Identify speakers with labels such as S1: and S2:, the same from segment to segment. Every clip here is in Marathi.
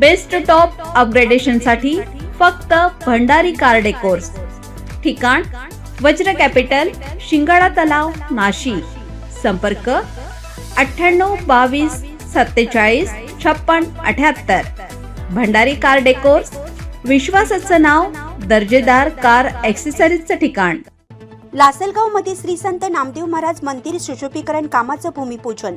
S1: बेस्ट टॉप अपग्रेडेशनसाठी फक्त भंडारी कार डेकोर्स ठिकाण वज्र कॅपिटल शिंगाडा तलाव नाशिक. संपर्क अठ्ठ्याण्णव बावीस सत्तेचाळीस छप्पन अठ्याहत्तर. भंडारी कार डेकोर्स विश्वासाचं नाव दर्जेदार कार ॲक्सेसरीजचं ठिकाण.
S2: लासलगावमध्ये श्री संत नामदेव महाराज मंदिर सुशोभीकरण कामाचं भूमिपूजन.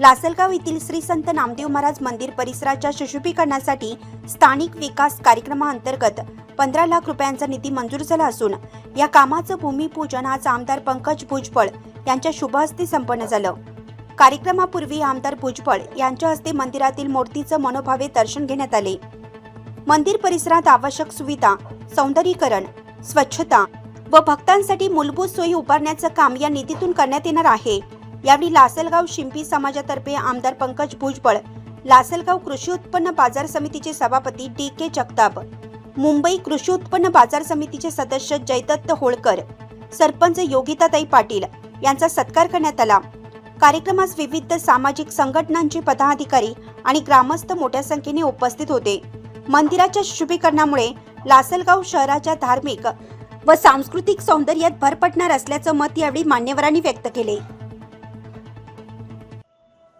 S2: लासलगाव येथील श्री संत नामदेव महाराज मंदिर परिसराच्या सुशोभीकरणासाठी स्थानिक विकास कार्यक्रमाअंतर्गत पंधरा लाख रुपयांचा निधी मंजूर झाला असून या कामाचं भूमिपूजन आज आमदार पंकज भुजबळ यांच्या शुभ हस्ते संपन्न झालं. कार्यक्रमापूर्वी आमदार भुजबळ यांच्या हस्ते मंदिरातील मूर्तीचं मनोभावे दर्शन घेण्यात आले. मंदिर परिसरात आवश्यक सुविधा सौंदर्यीकरण स्वच्छता व भक्तांसाठी मूलभूत सोयी उभारण्याचं काम या निधीतून करण्यात येणार आहे. यावेळी लासलगाव शिंपी समाजातर्फे आमदार पंकज भुजबळ लासलगाव कृषी उत्पन्न बाजार समितीचे सभापती डी के जगताप मुंबई कृषी उत्पन्न बाजार समितीचे सदस्य जयदत्त होळकर सरपंच योगिताताई पाटील यांचा सत्कार करण्यात आला. कार्यक्रमास विविध सामाजिक संघटनांचे पदाधिकारी आणि ग्रामस्थ मोठ्या संख्येने उपस्थित होते. मंदिराच्या शुभीकरणामुळे लासलगाव शहराच्या धार्मिक व सांस्कृतिक सौंदर्यात भर पडणार असल्याचं मत यावेळी मान्यवरांनी व्यक्त केले.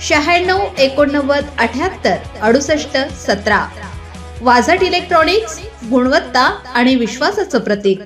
S1: शहाण्णव एकोणनव्वद अठ्याहत्तर अडुसष्ट सतरा. वाझट इलेक्ट्रॉनिक्स गुणवत्ता आणि विश्वासाचं प्रतीक.